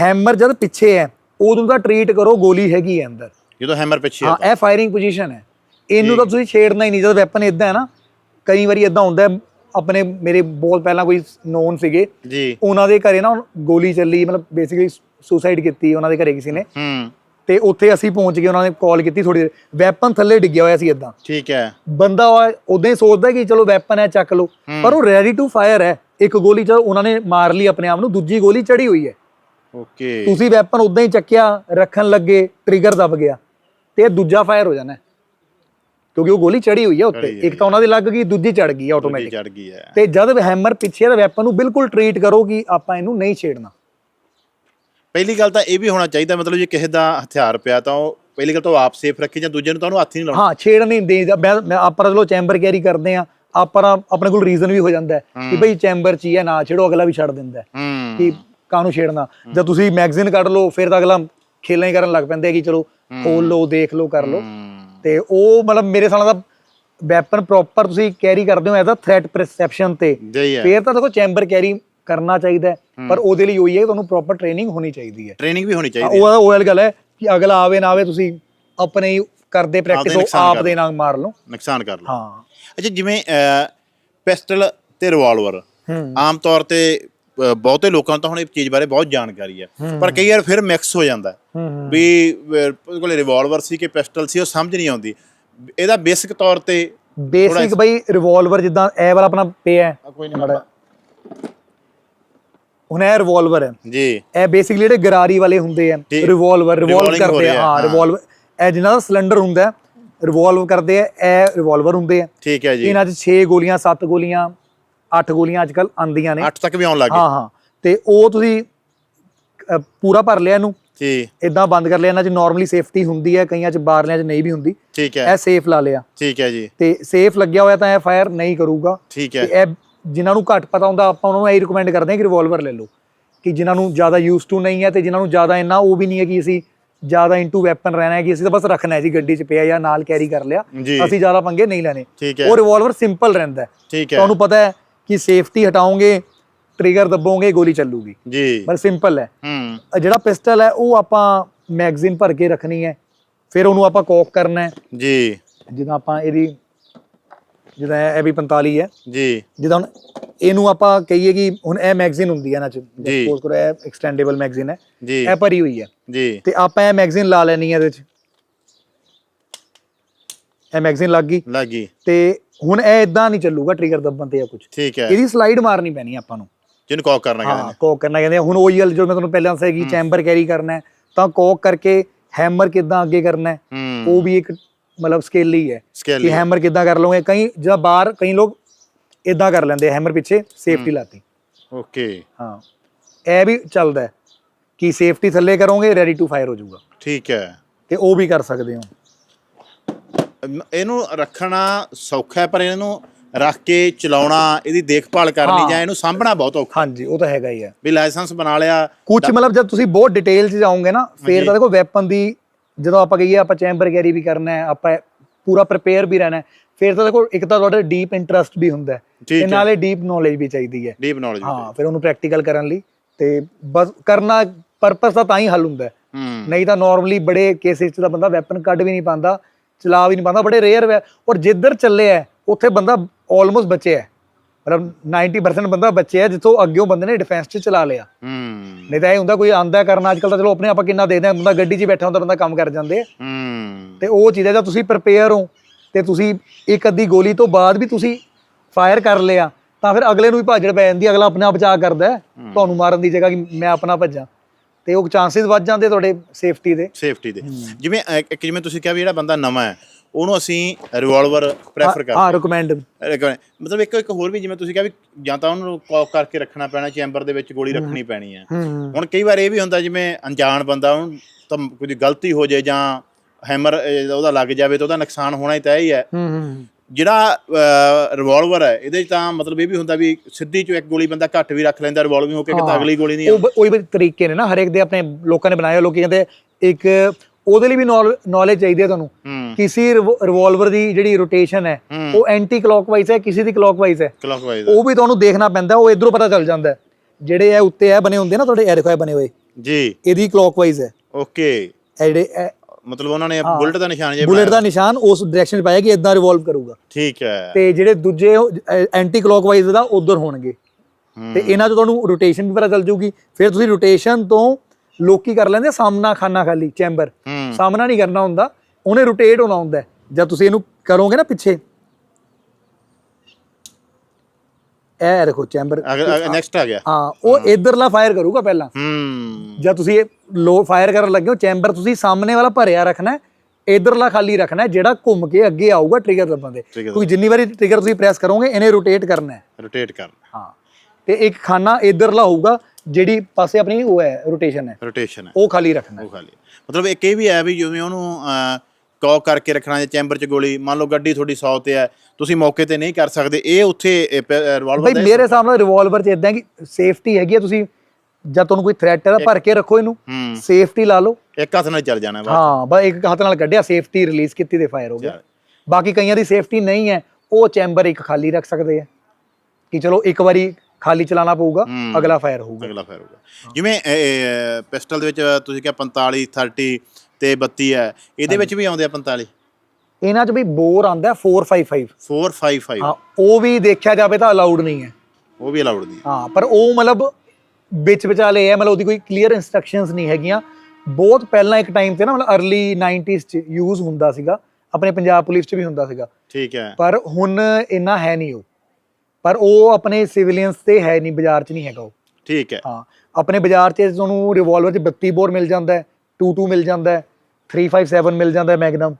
Hammer ਜਦ ਪਿੱਛੇ ਹੈ ਉਦੋਂ ਤਾਂ ਟ੍ਰੀਟ ਕਰੋ ਗੋਲੀ ਹੈਗੀ ਹੈ ਅੰਦਰ। ਜਦੋਂ ਹੈਮਰ ਪਿੱਛੇ ਹਾਂ ਇਹ ਫਾਇਰਿੰਗ ਪੋਜੀਸ਼ਨ ਹੈ। ਇਹਨੂੰ ਤਾਂ ਤੁਸੀਂ ਛੇੜਨਾ ਹੀ ਨਹੀਂ ਜਦ ਵੈਪਨ ਇਦਾਂ ਹੈ ਨਾ ਕਈ ਵਾਰੀ ਇਦਾਂ ਹੁੰਦਾ ਹੈ, ਆਪਣੇ ਮੇਰੇ ਬਹੁਤ ਪਹਿਲਾਂ ਕੋਈ ਨੋਨ ਸੀਗੇ ਜੀ। ਉਹਨਾਂ ਦੇ ਘਰੇ ਨਾ ਗੋਲੀ ਚੱਲੀ ਮਤਲਬ ਬੇਸਿਕਲੀ ਸੁਸਾਈਡ ਕੀਤੀ ਉਹਨਾਂ ਦੇ ਘਰੇ ਕਿਸੇ ਨੇ। ਹੂੰ। ਤੇ ਉੱਥੇ ਅਸੀਂ ਪਹੁੰਚ ਗਏ ਉਹਨਾਂ ਨੇ ਕਾਲ ਕੀਤੀ ਥੋੜੀ ਦੇਰ। ਵੈਪਨ ਥੱਲੇ ਡਿੱਗਿਆ ਹੋਇਆ ਸੀ ਇਦਾਂ ਠੀਕ ਹੈ। ਬੰਦਾ ਉਦਾਂ ਹੀ ਸੋਚਦਾ ਕਿ ਚਲੋ ਵੈਪਨ ਹੈ ਚੱਕ ਲਓ। ਪਰ ਉਹ ਰੈਡੀ ਟੂ ਫਾਇਰ ਹੈ। ਇੱਕ ਗੋਲੀ ਚ ਉਹਨਾਂ ਨੇ ਮਾਰ ਲਈ ਆਪਣੇ ਆਪ ਨੂੰ ਦੂਜੀ ਗੋਲੀ ਚੜੀ ਹੋਈ ਹੈ। ਓਕੇ ਤੁਸੀਂ ਵੈਪਨ ਉਦਾਂ ਹੀ ਚੱਕਿਆ ਰੱਖਣ ਲੱਗੇ ਟ੍ਰਿਗਰ ਦਬ ਗਿਆ ਤੇ ਇਹ ਦੂਜਾ ਫਾਇਰ ਹੋ ਜਾਣਾ। ਕਿਉਂਕਿ ਉਹ ਗੋਲੀ ਚੜੀ ਹੋਈ ਹੈ ਉੱਤੇ। ਇੱਕ ਤਾਂ ਉਹਨਾਂ ਦੀ ਲੱਗ ਗਈ ਦੂਜੀ ਚੜ ਗਈ ਆਟੋਮੈਟਿਕ ਚੜ ਗਈ ਹੈ। ਤੇ ਜਦ ਹੈਮਰ ਪਿੱਛੇ ਤਾਂ ਵੈਪਨ ਨੂੰ ਬਿਲਕੁਲ ਟ੍ਰੀਟ ਕਰੋ ਕਿ ਆਪਾਂ ਇਹਨੂੰ ਨਹੀਂ ਛੇੜਨਾ। ਪਹਿਲੀ ਗੱਲ ਤਾਂ ਇਹ ਵੀ ਹੋਣਾ ਚਾਹੀਦਾ ਮਤਲਬ ਜੇ ਕਿਸੇ ਦਾ ਹਥਿਆਰ ਪਿਆ ਤਾਂ ਉਹ ਪਹਿਲੀ ਗੱਲ ਤਾਂ ਉਹ ਆਪ ਸੇਫ ਰੱਖੇ ਜਾਂ ਦੂਜੇ ਨੂੰ ਤਾਂ ਉਹਨੂੰ ਹੱਥ ਨਹੀਂ ਲਾਉਣਾ। ਹਾਂ ਛੇੜ ਨਹੀਂ ਮੈਂ- ਆਪਾਂ ਚਲੋ ਚੈਂਬਰ ਕੈਰੀ ਕਰਦੇ ਆ ਆਪਾਂ ਆਪਣੇ ਕੋਲ ਰੀਜ਼ਨ ਵੀ ਹੋ ਜਾਂਦਾ ਕਿ ਭਈ ਚੈਂਬਰ ਚ ਹੀ ਹੈ ਨਾ ਛੇੜੋ ਅਗਲਾ ਵੀ ਛੱਡ ਦਿੰਦਾ ਕਿ ਕਾਹਨੂੰ ਛੇੜਨਾ? ਜਦ ਤੁਸੀਂ ਮੈਗਜ਼ੀਨ ਕੱਢ ਲਓ ਫਿਰ ਤਾਂ ਅਗਲਾ ਖੇਲਾਂ ਹੀ ਕਰਨ ਲੱਗ ਪੈਂਦੇ ਕਿ ਚਲੋ ਖੋਲ ਲਓ ਦੇਖ ਲਓ ਕਰ ਲਓ। ਹੂੰ, ਤੇ ਉਹ ਮਤਲਬ ਮੇਰੇ ਸਾਲਾਂ ਦਾ ਵੈਪਨ ਪ੍ਰੋਪਰ ਤੁਸੀਂ ਕੈਰੀ ਕਰਦੇ ਹੋ ਐਜ਼ ਅ ਥ੍ਰੈਟ ਪਰਸੈਪਸ਼ਨ ਤੇ। ਹੈ ਫਿਰ ਤਾਂ ਦੇਖੋ ਚੈਂਬਰ ਕੈਰੀ ਕਰਨਾ ਚਾਹੀਦਾ ਹੈ, ਪਰ ਉਹਦੇ ਲਈ ਉਹੀ ਹੈ ਤੁਹਾਨੂੰ ਪ੍ਰੋਪਰ ਟ੍ਰੇਨਿੰਗ ਹੋਣੀ ਚਾਹੀਦੀ ਹੈ। ਟ੍ਰੇਨਿੰਗ ਵੀ ਹੋਣੀ ਚਾਹੀਦੀ ਉਹ ਉਹ ਵਾਲੀ ਗੱਲ ਹੈ ਕਿ ਅਗਲਾ ਆਵੇ ਨਾ ਆਵੇ ਤੁਸੀਂ ਆਪਣੇ ਹੀ ਕਰਦੇ ਪ੍ਰੈਕਟਿਸ ਨੁਕਸਾਨ ਆਪ ਦੇ ਨਾਲ ਮਾਰ ਲਓ। ਨੁਕਸਾਨ ਕਰ ਲਓ। ਹਾਂ। ਅੱਛਾ ਜਿਵੇਂ ਪਿਸਟਲ ਤੇ ਰਿਵਾਲਵਰ ਹੂੰ। ਆਮ ਤੌਰ ਤੇ ਬਹੁਤੇ ਲੋਕਾਂ ਨੂੰ ਤਾਂ ਹੁਣ ਇਹ ਚੀਜ਼ ਬਾਰੇ ਬਹੁਤ ਜਾਣਕਾਰੀ ਹੈ। ਪਰ ਕਈ ਵਾਰ ਫਿਰ ਮਿਕਸ ਹੋ ਜਾਂਦਾ ਵੀ ਉਹਦੇ ਕੋਲੇ ਰਿਵਾਲਵਰ ਸੀ ਕਿ ਪਿਸਟਲ ਸੀ ਉਹ ਸਮਝ ਨਹੀਂ ਆਉਂਦੀ। ਇਹਦਾ ਬੇਸਿਕ ਤੌਰ ਤੇ ਬੇਸਿਕ ਬਈ ਰਿਵਾਲਵਰ ਜਿੱਦਾਂ ਇਹ ਵਾਲਾ ਆਪਣਾ ਪਿਆ ਹੈ। ਕੋਈ ਮਾੜਾ। ਹੁਣ ਇਹ ਰਿਵਾਲਵਰ ਹੈ। ਜੀ। ਇਹ ਬੇਸਿਕਲੀ ਜਿਹੜੇ ਗਰਾਰੀ ਵਾਲੇ ਹੁੰਦੇ ਆ। ਰਿਵਾਲਵਰ ਰਿਵਾਲਵ ਕਰਦੇ ਆ। ਹਾਂ। ਰਿਵਾਲਵਰ ਇਹ ਜਿਨ੍ਹਾਂ ਦਾ ਸਿਲੰਡਰ ਹੁੰਦਾ ਰਿਵਾਲਵ ਕਰਦੇ ਆ ਇਹ ਰਿਵਾਲਵਰ ਹੁੰਦੇ ਆ। ਠੀਕ ਹੈ ਜੀ। ਇਹਨਾਂ 'ਚ 6 ਗੋਲੀਆਂ 7 ਗੋਲੀਆਂ 8 ਗੋਲੀਆਂ ਅੱਜਕੱਲ ਆਂਦੀਆਂ ਨੇ। 8 ਤੱਕ ਵੀ ਆਉਣ ਲੱਗ ਗਏ ਹਾਂ ਹਾਂ। ਤੇ ਉਹ ਤੁਸੀਂ ਅ, ਪੂਰਾ ਭਰ ਲਿਆ ਇਹਨੂੰ। ਜੀ। ਇਦਾਂ ਬੰਦ ਕਰ ਲਿਆ ਇਹਨਾਂ 'ਚ ਨਾਰਮਲੀ ਸੇਫਟੀ ਹੁੰਦੀ ਹੈ ਕਈਆਂ 'ਚ ਬਾਰਲਿਆਂ 'ਚ ਨਹੀਂ ਵੀ ਹੁੰਦੀ। ਠੀਕ ਹੈ। ਇਹ ਸੇਫ ਲਾ ਲਿਆ। ਠੀਕ ਹੈ ਜੀ। ਤੇ ਸੇਫ ਲੱਗਿਆ ਹੋਇਆ ਤਾਂ ਇਹ ਫਾਇਰ ਨਹੀਂ ਕਰੂਗਾ। ਠੀਕ ਤੇ ਹੈ। ਇਹ ਜਿਨ੍ਹਾਂ ਨੂੰ ਘੱਟ ਪਤਾ ਹੁੰਦਾ ਆਪਾਂ ਉਹਨਾਂ ਨੂੰ ਇਹੀ ਰეკਮੈਂਡ ਕਰਦੇ ਹਾਂ ਕਿ ਰਿਵਾਲਵਰ ਲੈ ਲਓ। ਕਿ ਜਿਨ੍ਹਾਂ ਨੂੰ ਜ਼ਿਆਦਾ ਯੂਜ਼ ਟੂ ਨਹੀਂ ਹੈ ਤੇ ਜਿਨ੍ਹਾਂ ਨੂੰ ਜ਼ਿਆਦਾ ਇੰਨਾ ਉਹ ਵੀ ਨਹੀਂ ਹੈ ਕਿ ਅਸੀਂ ਜ਼ਿਆਦਾ ਇਨਟੂ ਵੈਪਨ ਰਹਿਣਾ ਹੈ ਕਿ ਅਸੀਂ ਤਾਂ ਬਸ ਰੱਖਣਾ ਹੈ ਜੀ ਗੱਡੀ 'ਚ ਪਿਆ ਜਾਂ ਨਾਲ ਕੈਰੀ ਕਰ ਲਿਆ। ਜੀ। ਅਸੀਂ ਜ਼ਿਆਦਾ ਪੰਗੇ ਨਹੀਂ ਲੈਣੇ। ਠੀਕ ਹੈ। ਉਹ ਰਿਵਾਲਵਰ ਸਿੰਪਲ ਰਹਿੰਦਾ ਹੈ। ਠੀਕ ਹੈ। ਤੁਹਾਨੂੰ ਪਤਾ ਹੈ ਕਿ ਸੇਫਟੀ ਹਟਾਓਗੇ ਟ੍ਰਿਗਰ ਦਬੋਗੇ ਗੋਲੀ ਚੱਲੂਗੀ। ਜੀ। ਪਰ ਸਿੰਪਲ ਹੈ। ਹੂੰ। ਜਿਹੜਾ ਪਿਸਟਲ ਹੈ ਉਹ ਆਪਾਂ ਮੈਗਜ਼ੀਨ ਭਰ ਕੇ ਰੱਖਣੀ ਹੈ। ਫਿਰ ਉਹਨੂੰ ਆਪਾਂ ਕੋਕ ਕਰਨਾ ਹੈ। ਜੀ। ਜਿੱਦਾਂ ਆਪਾਂ ਇਹਦੀ ਜਿੱਦਾਂ ਇਹ ਵੀ 45 ਹੈ। ਜੀ। ਜਿੱਦਾਂ ਇਹਨੂੰ ਆਪਾਂ ਕਹੀਏ ਕਿ ਹੁਣ ਇਹ ਮੈਗਜ਼ੀਨ ਹੁੰਦੀ ਹੈ ਇਹਨਾਂ ਚ। ਸਪੋਜ਼ ਕਰੋ ਇਹ ਐਕਸਟੈਂਡੇਬਲ ਮੈਗਜ਼ੀਨ ਹੈ। ਇਹ ਭਰੀ ਹੋਈ ਹੈ। ਜੀ। ਤੇ ਆਪਾਂ ਇਹ ਮੈਗਜ਼ੀਨ ਲਾ ਲੈਣੀ ਹੈ ਇਹਦੇ ਚ। ਇਹ ਮੈਗਜ਼ੀਨ ਲੱਗ ਗਈ। ਲੱਗੀ ਤੇ ਹੁਣ ਇਹ ਇਦਾਂ ਨਹੀਂ ਚੱਲੂਗਾ ਟ੍ਰਿਗਰ ਦੱਬਣ ਤੇ ਜਾਂ ਕੁਝ ਠੀਕ ਹੈ। ਇਹਦੀ ਸਲਾਈਡ ਮਾਰਨੀ ਪੈਣੀ ਆਪਾਂ ਨੂੰ। ਜਿਹਨੂੰ ਕਾਕ ਕਰਨਾ ਕਹਿੰਦੇ ਹਾਂ ਕੋਕ ਕਰਨਾ ਕਹਿੰਦੇ ਆ। ਹੁਣ ਉਹੀ ਗੱਲ ਜੋ ਮੈਂ ਤੁਹਾਨੂੰ ਪਹਿਲਾਂ ਦੱਸਿਆ ਕਿ ਚੈਂਬਰ ਕੈਰੀ ਕਰਨਾ ਹੈ ਤਾਂ ਕੋਕ ਕਰਕੇ ਹੈਮਰ ਕਿੱਦਾਂ ਅੱਗੇ ਕਰਨਾ ਹੈ ਉਹ ਵੀ ਇੱਕ ਮਤਲਬ ਸਕਿੱਲ ਹੀ ਹੈ। ਸਕੇਲ ਕਿ ਹੈਮਰ ਕਿੱਦਾਂ ਕਰ ਲਓਗੇ ਕਈ ਜਿਹੜਾ ਬਾਹਰ ਕਈ ਲੋਕ ਇਦਾਂ ਕਰ ਲੈਂਦੇ ਹੈਮਰ ਪਿੱਛੇ ਸੇਫਟੀ ਲਾਤੀ। ਓਕੇ ਹਾਂ। ਇਹ ਵੀ ਚੱਲਦਾ ਹੈ ਕਿ ਸੇਫਟੀ ਥੱਲੇ ਕਰੋਗੇ ਰੈਡੀ ਟੂ ਫਾਇਰ ਹੋ ਜਾਊਗਾ। ਠੀਕ ਹੈ। ਤੇ ਉਹ ਵੀ ਕਰ ਸਕਦੇ ਹੋ। ਇਹਨੂੰ ਰੱਖਣਾ ਸੌਖਾ ਹੈ ਪਰ ਇਹਨੂੰ ਰੱਖ ਕੇ ਚਲਾਉਣਾ ਇਹਦੀ ਦੇਖਭਾਲ ਕਰਨੀ। ਜਾਂ ਇਹਨੂੰ ਸਾਂਭਣਾ ਬਹੁਤ ਔਖਾ ਹਾਂਜੀ ਉਹ ਤਾਂ ਹੈਗਾ ਹੀ ਹੈ। ਵੀ ਲਾਇਸੈਂਸ ਬਣਾ ਲਿਆ ਕੁਝ ਮਤਲਬ ਜਦ ਤੁਸੀਂ ਬਹੁਤ ਡਿਟੇਲ 'ਚ ਜਾਓਗੇ ਨਾ ਫੇਰ ਤਾਂ ਦੇਖੋ ਵੈਪਨ ਦੀ ਜਦੋਂ ਆਪਾਂ ਕਹੀਏ ਆਪਾਂ ਚੈਂਬਰ ਕੈਰੀ ਵੀ ਕਰਨਾ ਹੈ ਆਪਾਂ ਪੂਰਾ ਪ੍ਰਿਪੇਅਰ ਵੀ ਰਹਿਣਾ ਫੇਰ ਤਾਂ ਦੇਖੋ ਇੱਕ ਤਾਂ ਤੁਹਾਡਾ ਡੀਪ ਇੰਟਰਸਟ ਵੀ ਹੁੰਦਾ ਤੇ ਨਾਲੇ ਡੀਪ ਨੌਲੇਜ ਵੀ ਚਾਹੀਦੀ ਹੈ। ਡੀਪ ਨੌਲੇਜ ਹਾਂ ਫਿਰ ਉਹਨੂੰ ਪ੍ਰੈਕਟੀਕਲ ਕਰਨ ਲਈ ਤੇ ਬਸ ਕਰਨਾ ਪਰਪਸ ਦਾ ਤਾਂ ਹੀ ਹੱਲ ਹੁੰਦਾ ਨਹੀਂ ਤਾਂ ਨਾਰਮਲੀ ਬੜੇ ਕੇਸਿਸ 'ਚ ਤਾਂ ਬੰਦਾ ਵੈਪਨ ਕੱਢ ਵੀ ਨਹੀਂ ਪਾਉਂਦਾ ਚਲਾ ਵੀ ਨਹੀਂ ਪਾਉਂਦਾ ਬੜੇ ਰੇਅਰ ਹੈ ਔਰ ਜਿੱਧਰ ਚੱਲੇ ਹੈ ਉੱਥੇ ਬੰਦਾ ਆਲਮੋਸਟ ਬਚਿਆ ਹੈ ਮਤਲਬ 90% ਬੰਦਾ ਬਚਿਆ ਹੈ, ਜਿੱਥੋਂ ਅੱਗਿਓਂ ਬੰਦੇ ਨੇ ਡਿਫੈਂਸ 'ਚ ਚਲਾ ਲਿਆ। ਹੂੰ। ਨਹੀਂ ਤਾਂ ਇਹ ਹੁੰਦਾ ਕੋਈ ਆਂਦਾ ਕਰਨਾ ਅੱਜ ਕੱਲ ਤਾਂ ਚਲੋ ਆਪਣੇ ਆਪਾਂ ਕਿੰਨਾ ਦੇਖਦੇ ਹਾਂ ਬੰਦਾ ਗੱਡੀ 'ਚ ਬੈਠਾ ਹੁੰਦਾ ਬੰਦਾ ਕੰਮ ਕਰ ਜਾਂਦੇ ਆ। ਹੂੰ। ਤੇ ਉਹ ਚੀਜ਼ ਹੈ ਜਦ ਤੁਸੀਂ ਪ੍ਰਿਪੇਅਰ ਹੋ ਤੇ ਤੁਸੀਂ ਇੱਕ ਅੱਧੀ ਗੋਲੀ ਤੋਂ ਬਾਅਦ ਵੀ ਤੁਸੀਂ ਫਾਇਰ ਕਰ ਲਿਆ ਤਾਂ ਫਿਰ ਅਗਲੇ ਨੂੰ ਵੀ ਭਾਜੜ ਪੈ ਜਾਂਦੀ ਅਗਲਾ ਆਪਣਾ ਬਚਾਅ ਕਰਦਾ ਤੁਹਾਨੂੰ ਮਾਰਨ ਦੀ ਜਗ੍ਹਾ ਕਿ ਮੈਂ ਆਪਣਾ ਭੱਜਾਂ। ਤੇ ਉਹ ਚਾਂਸਸ ਵੱਧ ਜਾਂਦੇ ਤੁਹਾਡੇ ਸੇਫਟੀ ਦੇ। ਸੇਫਟੀ ਦੇ। ਜਿਵੇਂ ਇੱਕ ਜਿਵੇਂ ਤੁਸੀਂ ਕਿਹਾ ਵੀ ਜਿਹੜਾ ਬੰਦਾ ਨਵਾਂ ਹੈ ਉਹਨੂੰ ਅਸੀਂ ਰਿਵਾਲਵਰ ਪ੍ਰੈਫਰ ਕਰਦੇ ਹਾਂ। ਰეკਮੈਂਡ ਮਤਲਬ ਇੱਕ ਇੱਕ ਹੋਰ ਵੀ ਜਿਵੇਂ ਤੁਸੀਂ ਕਿਹਾ ਵੀ ਜਾਂ ਤਾਂ ਉਹਨੂੰ ਕੌਕ ਕਰਕੇ ਰੱਖਣਾ ਪੈਣਾ ਚੈਂਬਰ ਦੇ ਵਿੱਚ ਗੋਲੀ ਰੱਖਣੀ ਪੈਣੀ ਹੈ। ਹੂੰ। ਹੁਣ ਕਈ ਵਾਰ ਇਹ ਵੀ ਹੁੰਦਾ ਜਿਵੇਂ ਅਣਜਾਣ ਬੰਦਾ ਉਹਨੂੰ ਤਾਂ ਕੋਈ ਗਲਤੀ ਹੋ ਜਾਏ ਜਾਂ ਹੈਮਰ ਉਹਦਾ ਲੱਗ ਜਾਵੇ ਤਾਂ ਉਹਦਾ ਨੁਕਸਾਨ ਹੋਣਾ ਹੀ ਤੈਅ ਹੂੰ ਹੂੰ। ਜਿਹੜਾ ਰਿਵਾਲਵਰ ਹੈ ਇਹਦੇ 'ਚ ਤਾਂ ਮਤਲਬ ਇਹ ਵੀ ਹੁੰਦਾ ਵੀ ਸਿੱਧੀ ਚੋਂ ਇੱਕ ਗੋਲੀ ਬੰਦਾ ਘੱਟ ਵੀ ਰੱਖ ਲੈਂਦਾ ਰਿਵਾਲਵਿੰਗ ਹੋ ਕੇ ਕਿਤੇ ਅਗਲੀ ਗੋਲੀ ਨਹੀਂ ਉਹ ਉਹੀ ਵੀ ਤਰੀਕੇ ਨੇ ਨਾ ਹਰੇਕ ਦੇ ਆਪਣੇ ਲੋਕਾਂ ਨੇ ਬਣਾਏ। ਲੋਕੀ ਕਹਿੰਦੇ ਇੱਕ ਉਹਦੇ ਲਈ ਵੀ ਨੌਲੇਜ ਚਾਹੀਦੀ ਹੈ ਤੁਹਾਨੂੰ। ਕਿਸੇ ਰਿਵਾਲਵਰ ਦੀ ਜਿਹੜੀ ਰੋਟੇਸ਼ਨ ਹੈ। ਉਹ ਐਂਟੀ ਕਲੌਕਵਾਈਜ਼ ਹੈ ਕਿਸੇ ਦੀ ਕਲੌਕਵਾਈਜ਼ ਹੈ। ਉਹ ਵੀ ਤੁਹਾਨੂੰ ਦੇਖਣਾ ਪੈਂਦਾ ਉਹ ਇਧਰੋਂ ਪਤਾ ਚੱਲ ਜਾਂਦਾ। ਜਿਹੜੇ ਇਹ ਉੱਤੇ ਇਹ ਬਣੇ ਹੁੰਦੇ ਨਾ ਤੁਹਾਡੇ ਇਹ ਦੇਖੋ ਇਹ ਬਣੇ ਹੋਏ। ਜੀ। ਇਹਦੀ ਕਲੌਕਵਾਈਜ਼ ਹੈ। ਓਕੇ। ਜਿਹੜੇ ਮਤਲਬ ਉਹਨਾਂ ਨੇ ਬੁਲਟ ਦਾ ਨਿਸ਼ਾਨ ਜੇ ਬੁਲੇਟ ਦਾ ਨਿਸ਼ਾਨ ਉਸ ਡਾਇਰੈਕਸ਼ਨ 'ਚ ਪਾਇਆ ਕਿ ਇਦਾਂ ਰਿਵੋਲਵ ਕਰੂਗਾ। ਠੀਕ ਹੈ। ਤੇ ਜਿਹੜੇ ਦੂਜੇ ਐਂਟੀ ਕਲੌਕਵਾਈਜ਼ ਦਾ ਉਧਰ ਹੋਣਗੇ। ਤੇ ਇਹਨਾਂ 'ਚ ਤੁਹਾਨੂੰ ਰੋਟੇਸ਼ਨ ਵੀ ਪਤਾ ਚੱਲ ਜੂਗੀ ਫਿਰ ਤੁਸੀਂ ਰੋਟੇਸ਼ਨ ਤੋਂ ਲੋਕੀ ਕਰ ਲੈਂਦੇ ਸਾਹਮਣਾ ਖਾਨਾ ਖਾਲੀ ਚੈਂਬਰ ਸਾਹਮਣਾ ਨਹੀਂ ਕਰਨਾ ਹੁੰਦਾ ਉਹਨੇ ਰੋਟੇਟ ਹੋਣਾ ਹੁੰਦਾ। ਜਦ ਤੁਸੀਂ ਇਹਨੂੰ ਕਰੋਗੇ ਨਾ ਪਿੱਛੇ ਇਹ ਦੇਖੋ ਚੈਂਬਰ ਨੈਕਸਟ ਆ ਗਿਆ। ਹਾਂ ਉਹ ਇਧਰਲਾ ਫਾਇਰ ਕਰੂਗਾ ਪਹਿਲਾਂ। ਹੂੰ। ਜਦ ਤੁਸੀਂ ਇਹ ਲੋ ਫਾਇਰ ਕਰਨ ਲੱਗੇ ਹੋ ਚੈਂਬਰ ਤੁਸੀਂ ਸਾਹਮਣੇ ਵਾਲਾ ਭਰਿਆ ਰੱਖਣਾ ਹੈ ਇਧਰਲਾ ਖਾਲੀ ਰੱਖਣਾ ਹੈ ਜਿਹੜਾ ਘੁੰਮ ਕੇ ਅੱਗੇ ਆਊਗਾ ਟ੍ਰਿਗਰ ਦੱਬਣ ਦੇ ਕਿਉਂਕਿ ਜਿੰਨੀ ਵਾਰੀ ਟ੍ਰਿਗਰ ਤੁਸੀਂ ਪ੍ਰੈਸ ਕਰੋਗੇ ਇਹਨੇ ਰੋਟੇਟ ਕਰਨਾ ਹੈ। ਰੋਟੇਟ ਕਰਨਾ। ਹਾਂ। ਤੇ ਇੱਕ ਖਾਨਾ ਇਧਰਲਾ ਹੋਊਗਾ ਜਿਹੜੀ ਪਾਸੇ ਆਪਣੀ ਉਹ ਹੈ ਰੋਟੇਸ਼ਨ ਹੈ। ਰੋਟੇਸ਼ਨ ਹੈ। ਉਹ ਖਾਲੀ ਰੱਖਣਾ। ਉਹ ਖਾਲੀ। ਮਤਲਬ ਇੱਕ ਇਹ ਵੀ ਹੈ ਵੀ ਜਿਵੇਂ ਉਹਨੂੰ ਕੌਕ ਕਰਕੇ ਰੱਖਣਾ ਜੇ ਚੈਂਬਰ 'ਚ ਗੋਲੀ ਮੰਨ ਲਓ ਗੱਡੀ ਤੁਹਾਡੀ 100 ਤੇ ਹੈ ਤੁਸੀਂ ਮੌਕੇ ਤੇ ਨਹੀਂ ਕਰ ਸਕਦੇ ਇਹ ਉੱਥੇ ਰਿਵਾਲਵਰ ਬਈ ਮੇਰੇ ਹਿਸਾਬ ਨਾਲ ਰਿਵਾਲਵਰ ਚ ਇਦਾਂ ਕਿ ਸੇਫਟੀ ਹੈਗੀ ਹੈ ਤੁਸੀਂ ਜਦ ਤੁਹਾਨੂੰ ਕੋਈ ਥ੍ਰੈਟ ਹੈ ਤਾਂ ਭਰ ਕੇ ਰੱਖੋ ਇਹਨੂੰ ਸੇਫਟੀ ਲਾ ਲਓ। ਇੱਕ ਹੱਥ ਨਾਲ ਚੱਲ ਜਾਣਾ ਬਸ। ਹਾਂ ਬਸ ਇੱਕ ਹੱਥ ਨਾਲ ਕੱਢਿਆ ਸੇਫਟੀ ਰਿਲੀਜ਼ ਕੀਤੀ ਤੇ ਫਾਇਰ ਹੋ ਗਿਆ। ਬਾਕੀ ਕਈਆਂ ਦੀ ਸੇਫਟੀ ਨਹੀਂ ਹੈ ਉਹ ਚੈਂਬਰ ਇੱਕ ਖਾਲੀ ਰੱਖ ਸਕਦੇ ਆ। ਕਿ ਚਲੋ ਇੱਕ ਵਾਰੀ ਖਾਲੀ ਚਲਾਣਾ ਪਊਗਾ। ਅਗਲਾ ਫਾਇਰ ਹੋਊਗਾ। ਅਗਲਾ ਫਾਇਰ ਹੋਊਗਾ। ਜਿਵੇਂ ਪਿਸਟਲ ਦੇ ਵਿੱਚ ਤੁਸੀਂ ਕਿਹਾ 45 30 ਤੇ 32 ਹੈ। ਇਹਦੇ ਵਿੱਚ ਵੀ ਆਉਂਦੇ ਆ 45 ਇਹਨਾਂ 'ਚ ਵੀ ਬੋਰ ਆਂਦਾ 455 455 ਹਾਂ ਉਹ ਵੀ ਦੇਖਿਆ ਜਾਵੇ ਤਾਂ ਅਲਾਉਡ ਨਹੀਂ ਹੈ। ਉਹ ਵੀ ਅਲਾਉਡ ਨਹੀਂ ਹਾਂ। ਪਰ ਉਹ ਮਤਲਬ ਵਿੱਚ ਵਿਚਾਲੇ ਹੈ ਮਤਲਬ ਉਹਦੀ ਕੋਈ ਕਲੀਅਰ ਇਨਸਟਰਕਸ਼ਨਸ ਨਹੀਂ ਹੈਗੀਆਂ। ਬਹੁਤ ਪਹਿਲਾਂ ਇੱਕ ਟਾਈਮ ਤੇ ਨਾ ਮਤਲਬ अर्ਲੀ 90s ਚ ਯੂਜ਼ ਹੁੰਦਾ ਸੀਗਾ। ਆਪਣੇ ਪੰਜਾਬ ਪੁਲਿਸ ਚ ਵੀ ਹੁੰਦਾ ਸੀਗਾ। ਠੀਕ ਹੈ। ਪਰ ਹੁਣ ਇੰਨਾ ਹੈ ਨਹੀਂ ਉਹ। ਪਰ ਉਹ ਆਪਣੇ ਸਿਵਿਲੀਅਨਸ ਤੇ ਹੈ ਨਹੀਂ ਬਾਜ਼ਾਰ ਚ ਨਹੀਂ ਹੈਗਾ ਉਹ। ਠੀਕ ਹੈ। ਹਾਂ ਆਪਣੇ ਬਾਜ਼ਾਰ 'ਚ ਤੁਹਾਨੂੰ ਰਿਵਾਲਵਰ 'ਚ 32 ਬੋਰ ਮਿਲ ਜਾਂਦਾ ਹੈ। 22 ਮਿਲ ਜਾਂਦਾ ਹੈ 357 ਮਿਲ ਜਾਂਦਾ ਹੈ ਮੈਗਨਮ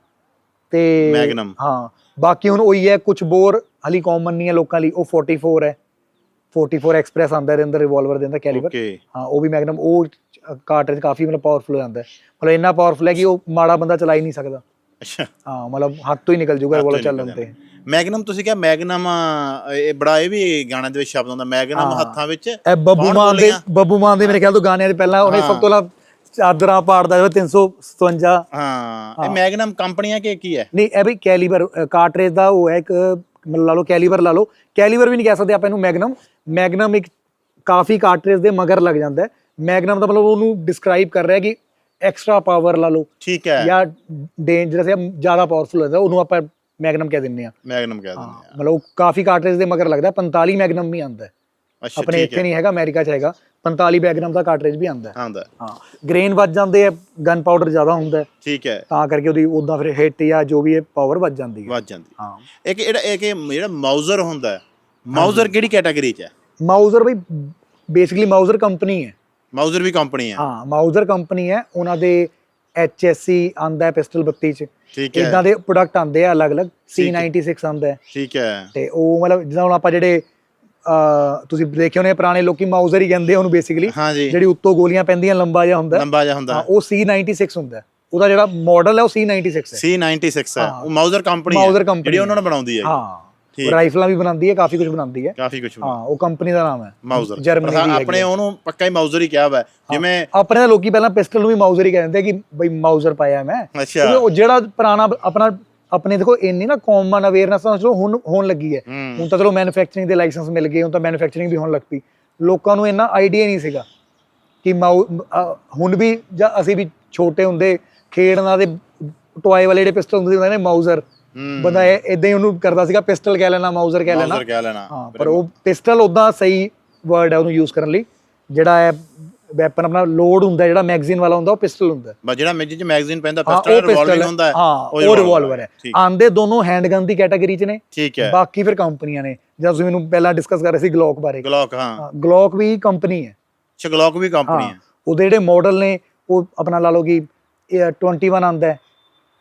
ਤੇ Magnum। ਹਾਂ ਬਾਕੀ ਹੁਣ ਉਹੀ ਹੈ ਕੁਝ ਬੋਰ ਹਲੀ ਕਾਮਨ ਨਹੀਂ ਹੈ ਲੋਕਾਂ ਲਈ ਉਹ 44 ਹੈ। 44 ਐਕਸਪ੍ਰੈਸ ਆਂਦਾ ਇਹਦੇ ਅੰਦਰ ਰਿਵਾਲਵਰ ਦੇ ਅੰਦਰ ਕੈਲੀਬਰ ਹਾਂ ਉਹ ਵੀ ਮੈਗਨਮ ਉਹ ਕਾਰਟ੍ਰਿਜ ਕਾਫੀ ਮਤਲਬ ਪਾਵਰਫੁਲ ਹੋ ਜਾਂਦਾ ਹੈ। ਮਤਲਬ ਇੰਨਾ ਪਾਵਰਫੁਲ ਹੈ ਕਿ ਉਹ ਮਾੜਾ ਬੰਦਾ ਚਲਾ ਹੀ ਨਹੀਂ ਸਕਦਾ। ਅੱਛਾ। ਹਾਂ ਮਤਲਬ ਹੱਥ ਤੋਂ ਹੀ ਨਿਕਲ ਜੂਗਾ ਰਿਵਾਲਵਰ ਚੱਲਣ ਤੇ। ਮੈਗਨਮ ਤੁਸੀਂ ਕਿਹਾ ਮੈਗਨਮ ਇਹ ਬੜਾ ਇਹ ਵੀ ਗਾਣੇ ਦੇ ਵਿੱਚ ਸ਼ਬਦ ਹੁੰਦਾ ਮੈਗਨਮ। ਹੱਥਾਂ ਵਿੱਚ ਇਹ ਬੱਬੂ ਮਾਨ ਦੇ? ਬੱਬੂ ਮਾਨ ਦੇ ਮੇਰੇ ਖਿਆਲ ਤੋਂ ਗਾਣਿਆਂ ਦੇ ਪਹਿਲਾਂ ਉਹਨੇ। ਸਭ ਤੋਂ ਪਹਿਲਾਂ ਚਾਦਰਾਂ ਪਾੜਦਾ ਜਿਵੇਂ 357 ਹਾਂ ਇਹ ਮੈਗਨਮ ਕੰਪਨੀਆਂ ਕੇ ਕੀ ਹੈ? ਨਹੀਂ ਇਹ ਵੀ ਕੈਲੀਬਰ ਕਾਰਟ੍ਰੇਜ ਦਾ ਉਹ ਹੈ ਇੱਕ ਮਤਲਬ ਲਾ ਲਓ ਕੈਲੀਬਰ ਲਾ ਲਓ। ਕੈਲੀਬਰ ਵੀ ਨਹੀਂ ਕਹਿ ਸਕਦੇ ਆਪਾਂ ਇਹਨੂੰ ਮੈਗਨਮ ਮੈਗਨਮ ਇੱਕ ਕਾਫੀ ਕਾਰਟ੍ਰੇਜ ਦੇ ਮਗਰ ਲੱਗ ਜਾਂਦਾ ਹੈ। ਮੈਗਨਮ ਦਾ ਮਤਲਬ ਉਹਨੂੰ ਡਿਸਕ੍ਰਾਈਬ ਕਰ ਰਿਹਾ ਕਿ ਐਕਸਟਰਾ ਪਾਵਰ ਲਾ ਲਓ। ਠੀਕ ਹੈ। ਜਾਂ ਡੇਂਜਰਸ ਜਾਂ ਜ਼ਿਆਦਾ ਪਾਵਰਫੁਲ ਹੁੰਦਾ ਉਹਨੂੰ ਆਪਾਂ ਮੈਗਨਮ ਕਹਿ ਦਿੰਦੇ ਆ ਮੈਗਨਮ ਕਹਿ ਦਿੰਦੇ ਆ ਮਤਲਬ ਕਾਫੀ ਕਾਰਟ੍ਰੇਜ ਦੇ ਮਗਰ ਲੱਗਦਾ ਹੈ, 45 ਮੈਗਨਮ ਵੀ ਹੈ। ਅੱਛਾ ਆਪਣੇ ਇੱਥੇ ਹੈ। ਨਹੀਂ ਹੈਗਾ ਅਮਰੀਕਾ 'ਚ ਹੈਗਾ। 45 ਮੈਗਨਮ ਦਾ ਕਾਰਟ੍ਰੇਜ ਵੀ ਆਉਂਦਾ ਹੈ। ਆਉਂਦਾ ਹਾਂ। ਗ੍ਰੇਨ ਵੱਜ ਜਾਂਦੇ ਆ ਗਨ ਪਾਊਡਰ ਜ਼ਿਆਦਾ ਹੁੰਦਾ ਠੀਕ ਹੈ। ਤਾਂ ਕਰਕੇ ਉਹਦੀ ਉਦਾਂ ਫਿਰ ਹਿੱਟ ਜਾਂ ਜੋ ਵੀ ਹੈ ਪਾਵਰ ਵੱਜ ਜਾਂਦੀ ਹੈ। ਵੱਜ ਜਾਂਦੀ ਹਾਂ। ਇੱਕ ਜਿਹੜਾ ਇੱਕ ਇਹ ਜਿਹੜਾ ਮਾਊਜ਼ਰ ਹੁੰਦਾ ਹੈ ਮਾਊਜ਼ਰ ਕਿਹੜੀ ਕੈਟਾਗਰੀ ਚ ਹੈ? ਮਾਊਜ਼ਰ ਬਈ ਬੇਸਿਕਲੀ ਮਾਊਜ਼ਰ ਕੰਪਨੀ ਹੈ। ਮਾਊਜ਼ਰ ਵੀ ਕੰਪਨੀ ਹੈ। ਹਾਂ ਮਾਊਜ਼ਰ ਕੰਪਨੀ ਹੈ ਉਹਨਾਂ ਦੇ HSC ਆਂਦਾ ਪਿਸਟਲ 32 ਚ। ਠੀਕ ਹੈ। ਇਦਾਂ ਦੇ ਪ੍ਰੋਡਕਟ ਆਂਦੇ ਆ ਅਲੱਗ-ਅਲੱਗ ਠੀਕ ਹੈ। C96 ਆਂਦਾ ਠੀਕ ਹੈ। ਤੇ ਉਹ ਮਤਲਬ ਜਿੱਦਾਂ ਹੁਣ ਆਪਾਂ ਜਿਹੜੇ ਤੁਸੀਂ ਦੇਖੇ ਹੋਣੇ ਪੁਰਾਣੇ ਲੋਕੀ ਮਾਊਜ਼ਰ ਹੀ ਕਹਿੰਦੇ ਉਹਨੂੰ ਬੇਸਿਕਲੀ ਜਿਹੜੀ ਉੱਤੋਂ ਗੋਲੀਆਂ ਪੈਂਦੀਆਂ ਲੰਬਾ ਜਿਹਾ ਹੁੰਦਾ। ਲੰਬਾ ਜਿਹਾ ਹੁੰਦਾ। ਉਹ C96 ਹੁੰਦਾ। ਉਹਦਾ ਜਿਹੜਾ ਮਾਡਲ ਹੈ ਉਹ C96 ਹੈ। C96 ਹੈ। ਉਹ ਮਾਊਜ਼ਰ ਕੰਪਨੀ ਹੈ। ਮਾਊਜ਼ਰ ਕੰਪਨੀ ਜਿਹੜੀ ਉਹਨਾਂ ਨੇ ਬਣਾਉਂਦੀ ਹੈ। ਹਾਂ। ਰਾਈਫਲਾਂ ਵੀ ਬਣਾਉਂਦੀ ਹੈ ਕਾਫੀ ਕੁਝ ਬਣਾਉਂਦੀ ਹੈ। ਕਾਫੀ ਕੁਝ ਹਾਂ ਉਹ ਕੰਪਨੀ ਦਾ ਨਾਮ ਹੈ। ਮਾਊਜ਼ਰ ਜਰਮਨੀ ਦੀ ਆਪਣੇ। ਉਹਨੂੰ ਪੱਕਾ ਹੀ ਮਾਊਜ਼ਰ ਹੀ ਕਿਹਾ ਵਾ ਜਿਵੇਂ ਆਪਣੇ ਲੋਕੀ ਪਹਿਲਾਂ ਪਿਸਟਲ ਨੂੰ ਵੀ ਮਾਊਜ਼ਰ ਹੀ ਕਹਿੰਦੇ ਕਿ ਬਈ ਮਾਊਜ਼ਰ ਪਾਇਆ ਮੈਂ। ਉਹ ਜਿਹੜਾ ਪੁਰਾਣਾ ਆਪਣਾ ਆਪਣੇ ਦੇਖੋ ਇੰਨੀ ਨਾ ਕਾਮਨ ਅਵੇਅਰਨੈਸ ਤਾਂ ਚਲੋ ਹੁਣ ਹੋਣ ਲੱਗੀ ਹੈ। ਹੁਣ ਤਾਂ ਚਲੋ ਮੈਨੂਫੈਕਚਰਿੰਗ ਦੇ ਲਾਇਸੈਂਸ ਮਿਲ ਗਏ ਹੁਣ ਤਾਂ ਮੈਨੂਫੈਕਚਰਿੰਗ ਵੀ ਹੋਣ ਲੱਗ ਪਈ। ਲੋਕਾਂ ਨੂੰ ਇੰਨਾ ਆਈਡੀਆ ਨਹੀਂ ਸੀਗਾ ਕਿ ਹੁਣ ਵੀ ਜਾਂ ਅਸੀਂ ਵੀ ਛੋਟੇ ਹੁੰਦੇ ਖੇਡਣਾ ਦੇ ਟੋਏ ਵਾਲੇ ਜਿਹੜੇ ਪਿਸਟਲ ਹੁੰਦੇ ਸੀ ਉਹਨਾਂ ਨੇ ਮਾਊਜ਼ਰ ਬੰਦਾ ਇਦਾਂ ਹੀ ਉਹਨੂੰ ਕਰਦਾ ਸੀਗਾ ਪਿਸਟਲ ਕਹਿ ਲੈਣਾ ਮਾਊਜ਼ਰ ਕਹਿ ਲੈਣਾ। ਮਾਊਜ਼ਰ ਕਹਿ ਲੈਣਾ। ਹਾਂ ਪਰ ਉਹ ਪਿਸਟਲ ਉਦਾਂ ਸਹੀ ਵਰਡ ਹੈ ਉਹਨੂੰ ਯੂਜ਼ ਕਰਨ ਲਈ ਜਿਹੜਾ ਹੈ ਵੈਪਨ ਆਪਣਾ ਲੋਡ ਹੁੰਦਾ ਜਿਹੜਾ ਮੈਗਜ਼ੀਨ ਵਾਲਾ ਹੁੰਦਾ ਉਹ ਪਿਸਟਲ ਹੁੰਦਾ। ਬਸ ਜਿਹੜਾ ਮੇਜ ਚ ਮੈਗਜ਼ੀਨ ਪੈਂਦਾ ਪਿਸਟਲ ਰਿਵਾਲਵਿੰਗ ਹੁੰਦਾ ਹੈ ਹਾਂ ਉਹ ਰਿਵਾਲਵਰ ਹੈ ਆਂਦੇ ਦੋਨੋਂ ਹੈਂਡਗਨ ਦੀ ਕੈਟਾਗਰੀ 'ਚ ਨੇ। ਠੀਕ ਹੈ। ਬਾਕੀ ਫਿਰ ਕੰਪਨੀਆਂ ਨੇ। ਜਦ ਤੁਸੀਂ ਮੈਨੂੰ ਪਹਿਲਾਂ ਡਿਸਕਸ ਕਰ ਰਹੇ ਸੀ ਗਲੋਕ ਬਾਰੇ। ਗਲੌਕ ਹਾਂ। ਗਲੋਕ ਵੀ ਕੰਪਨੀ ਹੈ। ਅੱਛਾ ਗਲੌਕ ਵੀ ਕੰਪਨੀ ਹਾਂ ਉਹਦੇ ਜਿਹੜੇ ਮਾਡਲ ਨੇ ਉਹ ਆਪਣਾ ਲਾ ਲਓ ਕਿ ਇਹ 21 ਆਂਦਾ ਹੈ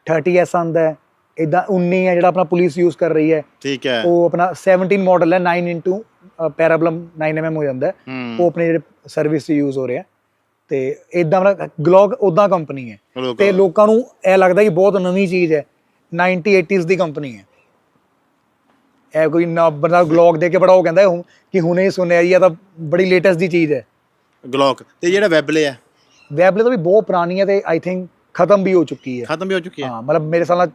30s ਆਂਦਾ ਹੈ। ਇਦਾਂ 19 ਹੈ ਜਿਹੜਾ ਆਪਣਾ ਪੁਲਿਸ ਯੂਜ਼ ਕਰ ਰਹੀ ਹੈ। ਠੀਕ ਹੈ। ਉਹ ਆਪਣਾ 17 ਮਾਡਲ ਹੈ 9 ਇਨਟੂ ਪੈਰਾਬਲਮ 9mm ਹੋ ਜਾਂਦਾ ਹੈ। ਉਹ ਆਪਣੇ ਜਿਹੜੇ ਸਰਵਿਸ 'ਚ ਯੂਜ਼ ਹੋ ਰਿਹਾ ਤੇ ਇਦਾਂ ਮਤਲਬ ਗਲੋਕ ਉਦਾਂ ਕੰਪਨੀ ਹੈ। ਤੇ ਲੋਕਾਂ ਨੂੰ ਇਹ ਲੱਗਦਾ ਕਿ ਬਹੁਤ ਨਵੀਂ ਚੀਜ਼ ਹੈ। 90 80s ਦੀ ਕੰਪਨੀ ਹੈ। ਇਹ ਕੋਈ ਨਾ ਬੰਦਾ ਗਲੋਕ ਦੇ ਕੇ ਬੜਾ ਉਹ ਕਹਿੰਦਾ ਕਿ ਹੁਣੇ ਹੀ ਸੁਣਿਆ ਜੀ ਇਹ ਤਾਂ ਬੜੀ ਲੇਟੈਸਟ ਦੀ ਚੀਜ਼ ਹੈ। ਗਲੌਕ ਤੇ ਜਿਹੜਾ ਵੈਬਲੇ ਹੈ? ਵੈਬਲੇ ਤਾਂ ਵੀ ਬਹੁਤ ਪੁਰਾਣੀ ਹੈ ਤੇ ਆਈ ਥਿੰਕ ਖਤਮ ਵੀ ਹੋ ਚੁੱਕੀ ਹੈ। ਖਤਮ ਵੀ ਹੋ ਚੁੱਕੀ ਹੈ। ਹਾਂ ਮਤਲਬ ਮੇਰੇ ਸਾਲ ਨਾਲ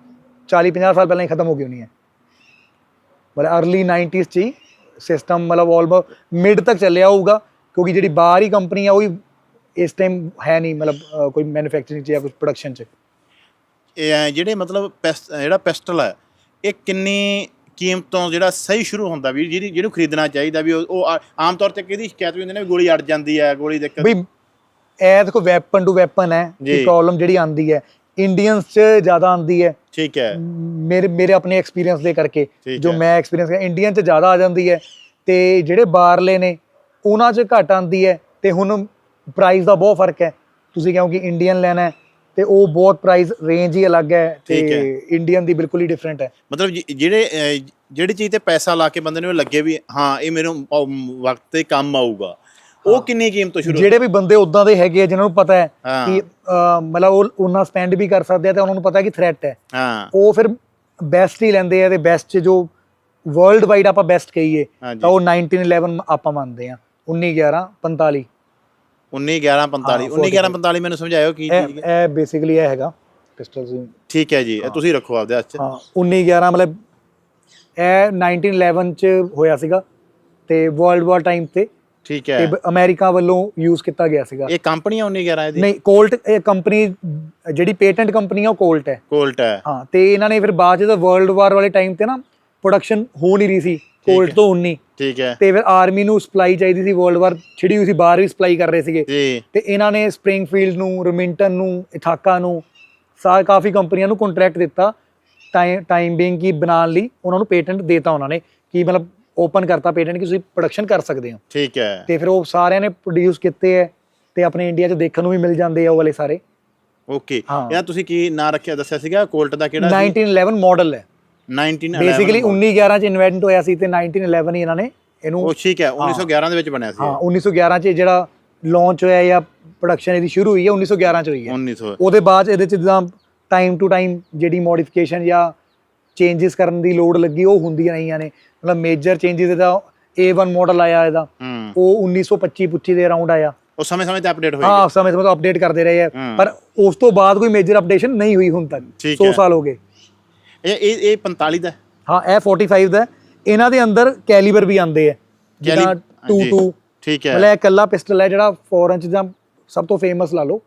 40 50 ਸਾਲ ਪਹਿਲਾਂ ਹੀ ਖਤਮ ਹੋ ਗਈ ਹੋਣੀ ਹੈ ਮਤਲਬ अर्ਲੀ 90s ਚ ਹੀ ਸਿਸਟਮ ਮਤਲਬ ਆਲਮੋਸਟ ਮਿਡ ਤੱਕ ਚੱਲਿਆ ਹੋਊਗਾ ਕਿਉਂਕਿ ਜਿਹੜੀ ਬਾਹਰ ਕੰਪਨੀ ਆ ਉਹ ਹੀ ਇਸ ਟਾਈਮ ਹੈ ਨਹੀਂ ਮਤਲਬ ਕੋਈ ਮੈਨੂਫੈਕਚਰਿੰਗ 'ਚ ਜਾਂ ਕੁਝ ਪ੍ਰੋਡਕਸ਼ਨ 'ਚ ਇਹ ਜਿਹੜੇ ਮਤਲਬ ਜਿਹੜਾ ਪਿਸਟਲ ਹੈ ਇਹ ਕਿੰਨੀ ਕੀਮਤ ਤੋਂ ਜਿਹੜਾ ਸਹੀ ਸ਼ੁਰੂ ਹੁੰਦਾ ਵੀ ਜਿਹਦੀ ਜਿਹਨੂੰ ਖਰੀਦਣਾ ਚਾਹੀਦਾ ਵੀ ਉਹ ਆਮ ਤੌਰ ਤੇ ਕਿਹਦੀ ਸ਼ਿਕਾਇਤ ਵੀ ਹੁੰਦੀ ਨੇ ਵੀ ਗੋਲੀ ਅੜ ਜਾਂਦੀ ਹੈ ਗੋਲੀ ਦਿੱਕਤ ਬਈ ਇਹ ਦੇਖੋ ਵੈਪਨ ਟੂ ਵੈਪਨ ਹੈ। ਕਿ ਪ੍ਰੋਬਲਮ ਜਿਹੜੀ ਆਂਦੀ ਹੈ ਇੰਡੀਅਨਸ 'ਚ ਜ਼ਿਆਦਾ ਆਂਦੀ ਹੈ। ਠੀਕ ਹੈ। ਮੇਰੇ ਮੇਰੇ ਆਪਣੇ ਐਕਸਪੀਰੀਅੰਸ ਦੇ ਕਰਕੇ ਜੋ। ਮੈਂ ਐਕਸਪੀਰੀਅੰਸ ਕਰ ਇੰਡੀਅਨ 'ਚ ਜ਼ਿਆਦਾ ਆ ਜਾਂਦੀ ਹੈ ਤੇ ਜਿਹੜੇ ਬਾਹਰਲੇ ਨੇ ਉਹਨਾਂ 'ਚ ਘੱਟ ਆਂਦੀ ਹੈ ਤੇ ਹੁਣ ਪ੍ਰਾਈਸ ਦਾ ਬਹੁਤ ਫ਼ਰਕ ਹੈ। ਤੁਸੀਂ ਕਹੋ ਕਿ ਇੰਡੀਅਨ ਲੈਣਾ ਹੈ ਤੇ ਉਹ ਬਹੁਤ ਪ੍ਰਾਈਸ ਰੇਂਜ ਹੀ ਅਲੱਗ ਹੈ। ਤੇ ਇੰਡੀਅਨ ਦੀ ਬਿਲਕੁਲ ਹੀ ਡਿਫਰੈਂਟ ਹੈ। ਮਤਲਬ ਜਿਹੜੇ ਜਿਹੜੀ ਚੀਜ਼ ਤੇ ਪੈਸਾ ਲਾ ਕੇ ਬੰਦੇ ਨੂੰ ਲੱਗੇ ਵੀ ਹਾਂ ਇਹ ਮੈਨੂੰ ਵਕਤ ਤੇ ਕੰਮ ਆਊਗਾ। ਉਹ ਕਿੰਨੀ ਕੀਮਤ ਤੋਂ ਸ਼ੁਰੂ ਜਿਹੜੇ ਵੀ ਬੰਦੇ ਉਦਾਂ ਦੇ ਹੈਗੇ ਆ ਜਿਨ੍ਹਾਂ ਨੂੰ ਪਤਾ ਹੈ। ਕਿ ਮਤਲਬ ਉਹ ਉਹਨਾਂ ਸਪੈਂਡ ਵੀ ਕਰ ਸਕਦੇ ਆ ਤੇ ਉਹਨਾਂ ਨੂੰ ਪਤਾ ਹੈ ਕਿ ਥ੍ਰੈਟ ਹੈ। ਹਾਂ। ਉਹ ਫਿਰ ਬੈਸਟ ਹੀ ਲੈਂਦੇ ਆ ਤੇ ਬੈਸਟ ਜੋ ਵਰਲਡ ਵਾਈਡ ਆਪਾਂ ਬੈਸਟ ਕਹੀਏ। ਤਾਂ ਉਹ 1911 ਆਪਾਂ ਮੰਨਦੇ ਆ। 19 11 45 19 11 45 19 11 45 ਮੈਨੂੰ ਸਮਝਾਇਓ ਕੀ ਇਹ ਚੀਜ਼ ਹੈ? ਇਹ ਬੇਸਿਕਲੀ ਇਹ ਹੈਗਾ ਪਿਸਟਲਸ ਠੀਕ ਹੈ ਜੀ ਇਹ ਤੁਸੀਂ ਰੱਖੋ ਆਪਦੇ ਹੱਥ 'ਚ। ਹਾਂ 19 11 ਮਤਲਬ ਇਹ 1911 ਚ ਹੋਇਆ ਸੀਗਾ ਤੇ ਵਰਲਡ ਵਾਰ ਟਾਈਮ ਤੇ ਠੀਕ ਤੇ ਹੈ। ਬ- ਅਮਰੀਕਾ ਵੱਲੋਂ ਯੂਜ਼ ਕੀਤਾ ਗਿਆ ਸੀਗਾ। ਇਹ ਕੰਪਨੀ ਆ 19 11 ਇਹਦੀ? ਨਹੀਂ ਕੋਲਟ ਇਹ ਕੰਪਨੀ ਜਿਹੜੀ ਪੇਟੈਂਟ ਕੰਪਨੀ ਆ ਉਹ ਕੋਲਟ ਹੈ। ਕੋਲਟ ਹੈ। ਹਾਂ ਤੇ ਇਹਨਾਂ ਨੇ ਫਿਰ ਬਾਅਦ ਚ ਵਰਲਡ ਵਾਰ ਵਾਲੇ ਟਾਈਮ ਤੇ ਨਾ ਪ੍ਰੋਡਕਸ਼ਨ ਹੋ ਨਹੀਂ ਰਹੀ ਸੀ ਕੋਲਟ ਤੋਂ 19 ਠੀਕ ਹੈ। ਤੇ ਫਿਰ ਆਰਮੀ ਨੂੰ ਸਪਲਾਈ ਚਾਹੀਦੀ ਸੀ ਵਰਲਡ ਵਾਰ ਛਿੜੀ ਹੋਈ ਸੀ ਬਾਹਰ ਵੀ ਸਪਲਾਈ ਕਰ ਰਹੇ ਸੀਗੇ। ਤੇ ਇਹਨਾਂ ਨੇ ਸਪ੍ਰਿੰਗਫੀਲਡ ਨੂੰ ਰਮਿੰਟਨ ਨੂੰ ਇਥਾਕਾ ਨੂੰ ਸਾ ਕਾਫੀ ਕੰਪਨੀਆਂ ਨੂੰ ਕੰਟਰੈਕਟ ਦਿੱਤਾ ਟਾਈਮ ਟਾਈਮ ਬੀਇੰਗ ਕੀ ਬਣਾਉਣ ਲਈ ਉਹਨਾਂ ਨੂੰ ਪੇਟੈਂਟ ਦੇਤਾ ਉਹਨਾਂ ਨੇ ਕਿ ਮਤਲਬ ਓਪਨ ਕਰਤਾ ਪੇਟੈਂਟ ਕਿ ਤੁਸੀਂ ਪ੍ਰੋਡਕਸ਼ਨ ਕਰ ਸਕਦੇ ਹੋ। ਠੀਕ ਹੈ। ਤੇ ਫਿਰ ਉਹ ਸਾਰਿਆਂ ਨੇ ਪ੍ਰੋਡਿਊਸ ਕੀਤੇ ਹੈ ਤੇ ਆਪਣੇ ਇੰਡੀਆ 'ਚ ਦੇਖਣ ਨੂੰ ਵੀ ਮਿਲ ਜਾਂਦੇ ਆ ਉਹ ਵਾਲੇ ਸਾਰੇ। ਓਕੇ। ਇਹਨਾਂ ਤੁਸੀਂ ਕੀ ਨਾਂ ਰੱਖਿਆ ਦੱਸਿਆ ਸੀਗਾ? ਕੋਲਟ ਦਾ ਕਿਹੜਾ ਸੀ? 1911 ਮਾਡਲ ਹੈ। 1911 ਬੇਸਿਕਲੀ 1911 ਚ ਇਨਵੈਂਟ ਹੋਇਆ ਸੀ ਤੇ 1911 ਹੀ ਇਹਨਾਂ ਨੇ ਇਹਨੂੰ ਉਹ ਠੀਕ ਹੈ 1911 ਦੇ ਵਿੱਚ ਬਣਿਆ ਸੀ। ਹਾਂ 1911 ਚ ਜਿਹੜਾ ਲਾਂਚ ਹੋਇਆ ਜਾਂ ਪ੍ਰੋਡਕਸ਼ਨ ਇਹਦੀ ਸ਼ੁਰੂ ਹੋਈ ਹੈ 1911 ਚ ਹੋਈ ਹੈ। 1900 ਉਹਦੇ ਬਾਅਦ ਇਹਦੇ ਚ ਜਿੱਦਾਂ ਟਾਈਮ ਟੂ ਟਾਈਮ ਜਿਹੜੀ ਮੋਡੀਫਿਕੇਸ਼ਨ ਜਾਂ ਚੇਂਜਸ ਕਰਨ ਦੀ ਲੋੜ ਲੱਗੀ ਉਹ ਹੁੰਦੀਆਂ ਰਹੀਆਂ ਨੇ। ਮਤਲਬ ਮੇਜਰ ਚੇਂਜਸ ਇਹਦਾ A1 ਮਾਡਲ ਆਇਆ ਇਹਦਾ। ਉਹ 1925 25 ਦੇ ਅਰਾਊਂਡ ਆਇਆ। ਉਹ ਸਮੇਂ ਸਮੇਂ ਤੇ ਅਪਡੇਟ ਹੋਏਗੀ ਹਾਂ ਸਮੇਂ ਸਮੇਂ ਤੋਂ ਅਪਡੇਟ ਕਰਦੇ ਰਹੇ ਆ। ਪਰ ਉਸ ਤੋਂ ਬਾਅਦ ਕੋਈ ਮੇਜਰ ਅਪਡੇਸ਼ਨ ਨਹੀਂ ਹੋਈ ਹੁਣ ਤੱਕ। ਠੀਕ 100 ਹੈ। ਸਾਲ ਹੋ ਗਏ। ਇਹ ਇਹ ਇਹ 45 ਦਾ ਹੈ? ਇਹ 45 ਦਾ। ਇਹਨਾਂ ਦੇ ਅੰਦਰ ਕੈਲੀਬਰ ਵੀ ਆਉਂਦੇ ਆ। Cali- 22 ਠੀਕ ਹੈ। ਮਤਲਬ ਇਹ ਇਕੱਲਾ ਪਿਸਟਲ ਹੈ ਜਿਹੜਾ ਫੋਰਨ ਚ ਜਾਂ ਸਭ ਤੋਂ ਫੇਮਸ ਲਾ ਲਓ।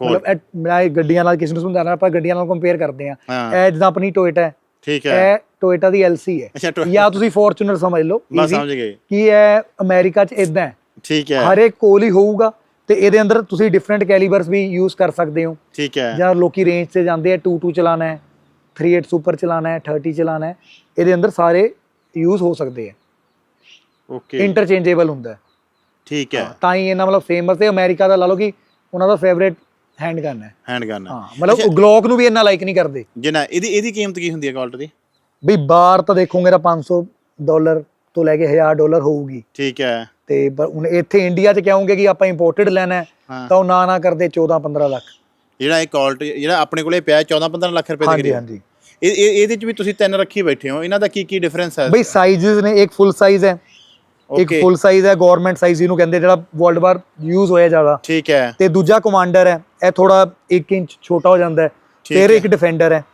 ਮਤਲਬ ਇਹ ਮੈਂ ਗੱਡੀਆਂ ਨਾਲ ਕਿਸੇ ਨੂੰ ਸਮਝਾਣਾ ਆਪਾਂ ਗੱਡੀਆਂ ਨਾਲ ਕੰਪੇਅਰ ਕਰਦੇ ਆ ਇਹ ਜਿੱਦਾਂ ਆਪਣੀ ਟੋਇਟਾ ਹੈ। ਠੀਕ ਹੈ। ਇਹ ਟੋਇਟਾ ਦੀ ਐਲਸੀ ਹੈ। ਜਾਂ ਤੁਸੀਂ ਫੋਰਚੂਨਰ ਸਮਝ ਲਓ easy, ਸਮਝ ਗਏ। ਕਿ ਇਹ ਅਮਰੀਕਾ ਚ ਇਦਾਂ ਹੈ? ਠੀਕ ਹੈ। ਹਰ ਇੱਕ ਕੋਲ ਹੀ ਹੋਊਗਾ ਤੇ ਇਹਦੇ ਅੰਦਰ ਤੁਸੀਂ ਡਿਫਰੈਂਟ ਕੈਲੀਬਰਸ ਵੀ ਯੂਜ਼ ਕਰ ਸਕਦੇ ਹੋ। ਠੀਕ ਹੈ। ਜਾਂ ਲੋਕੀ ਰੇਂਜ ਤੇ ਜਾਂਦੇ ਆ 22 ਚਲਾਣਾ ਹੈ 38 ਸੁਪਰ ਚਲਾਣਾ ਹੈ 30 ਚਲਾਣਾ ਹੈ ਇਹਦੇ ਅੰਦਰ ਸਾਰੇ ਯੂਜ਼ ਹੋ ਸਕਦੇ ਆ ਓਕੇ ਇੰਟਰਚੇਂਜੇਬਲ ਹੁੰਦਾ ਹੈ। ਠੀਕ ਹੈ। ਤਾਂ ਹੀ ਇਹਨਾਂ ਮਤਲਬ ਫੇਮਸ ਤੇ ਅਮਰੀਕਾ ਦਾ ਲਾ ਲਓ ਕਿ ਉਹਨਾਂ ਦਾ ਫੇਵਰੇਟ ਹੈਂਡ ਗਨ ਹੈ। ਹੈਂਡ ਗਨ ਹਾਂ ਮਤਲਬ ਗਲੋਕ ਨੂੰ ਵੀ ਇੰਨਾ ਲਾਈਕ ਨਹੀਂ ਕਰਦੇ। ਜਿਨਾ ਇਹਦੀ ਇਹਦੀ ਕੀਮਤ ਕੀ ਹੁੰਦੀ ਹੈ ਕੋਲਟ ਦੀ? ਵੀ ਬਾਹਰ ਤਾਂ ਦੇਖੋਗੇ ਤਾਂ 500 ਡਾਲਰ ਤੋਂ ਲੈ ਕੇ 1000 ਡਾਲਰ ਹੋਊਗੀ। ਠੀਕ ਹੈ। ਤੇ ਪਰ ਹੁਣ ਇੱਥੇ ਇੰਡੀਆ 'ਚ ਕਹੋਗੇ ਕਿ ਆਪਾਂ ਇੰਪੋਰਟਡ ਲੈਣਾ ਤਾਂ ਉਹ ਨਾ ਨਾ ਕਰਦੇ 14 15 ਲੱਖ। ਜਿਹੜਾ ਇਹ ਕੋਲਟ ਜਿਹੜਾ ਆਪਣੇ ਕੋਲੇ ਪਿਆ 14 15 ਲੱਖ ਰੁਪਏ ਦੇ ਹਾਂਜੀ ਕਰੀਬ। ਹਾਂਜੀ। ਇਹ ਇਹ- ਇਹਦੇ ਚ ਵੀ ਤੁਸੀਂ ਤਿੰਨ ਰੱਖੀ ਬੈਠੇ ਹੋ। ਇਹਨਾਂ ਦਾ ਕੀ ਕੀ ਡਿਫਰੈਂਸ ਹੈ? ਬਈ ਸਾਈਜ਼ਸ ਨੇ ਇੱਕ ਫੁੱਲ ਸਾਈਜ਼ ਹੈ। ਇੱਕ. ਫੁੱਲ ਸਾਈਜ਼ ਹੈ ਗਵਰਨਮੈਂਟ ਸਾਈਜ਼ ਇਹਨੂੰ ਕਹਿੰਦੇ ਜਿਹੜਾ ਵਰਲਡ ਵਾਰ ਯੂਜ਼ ਹੋਇਆ ਜ਼ਿਆਦਾ। ਠੀਕ ਹੈ। ਤੇ ਦੂਜਾ ਕਮਾਂਡਰ ਹੈ ਇਹ ਥੋੜਾ 1 ਇੰਚ ਛੋਟਾ ਹੋ ਜਾਂਦਾ ਹੈ। ਫਿਰ। ਇੱਕ ਡਿਫੈਂਡਰ ਹੈ।